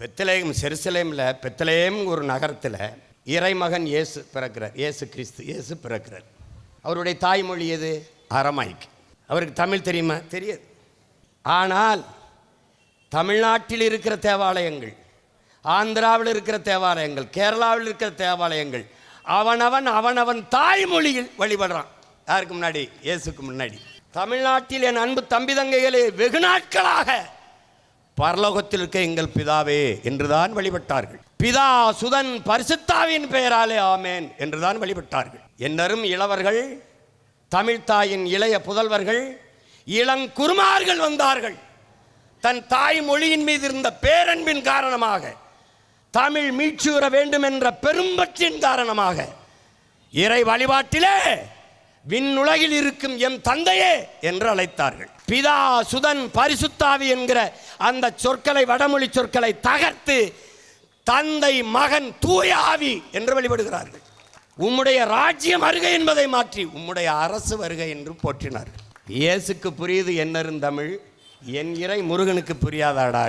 பெத்தலேயம் செருசலேமில் பெத்தலேம் ஒரு நகரத்தில் இறைமகன் இயேசு பிறக்கிறார். இயேசு கிறிஸ்து இயேசு பிறக்கிறார். அவருடைய தாய்மொழி எது? அரமாய்க்கு அவருக்கு தமிழ் தெரியுமா? தெரியாது. ஆனால் தமிழ்நாட்டில் இருக்கிற தேவாலயங்கள் ஆந்திராவில் இருக்கிற தேவாலயங்கள் கேரளாவில் இருக்கிற தேவாலயங்கள் அவனவன் அவனவன் தாய்மொழியில் வழிபடுறான். யாருக்கு முன்னாடி? இயேசுக்கு முன்னாடி. தமிழ்நாட்டில் என் அன்பு தம்பி தங்கைகளே வெகு நாட்களாக பரலோகத்தில் இருக்க எங்கள் பிதாவே என்றுதான் வழிபட்டார்கள். பிதா சுதன் பரிசுத்தாவின் பெயராலே ஆமேன் என்றுதான் வழிபட்டார்கள். என்னரும் இளவர்கள் தமிழ்த்தாயின் இளைய புதல்வர்கள் இளங்குருமார்கள் வந்தார்கள். தன் தாய் மொழியின் மீது இருந்த பேரன்பின் காரணமாக தமிழ் மீட்சூற வேண்டும் என்ற பெரும்பற்றின் காரணமாக இறை வழிபாட்டிலே விண்ணுலகில் இருக்கும் எம் தந்தையே என்று அழைத்தார்கள். பிதா சுதன் பரிசுத்தாவி என்கிற அந்த சொற்களை வடமொழி சொற்களை தகர்த்து தந்தை மகன் தூய ஆவி என்று வழிபடுகிறார்கள். உம்முடைய ராஜ்யம் வருகை என்பதை மாற்றி உம்முடைய அரசு வருகை என்று போற்றினார்கள் இயேசுக்கு புரியுது என்னரும் தமிழ்? என் இறை முருகனுக்கு புரியாதாடா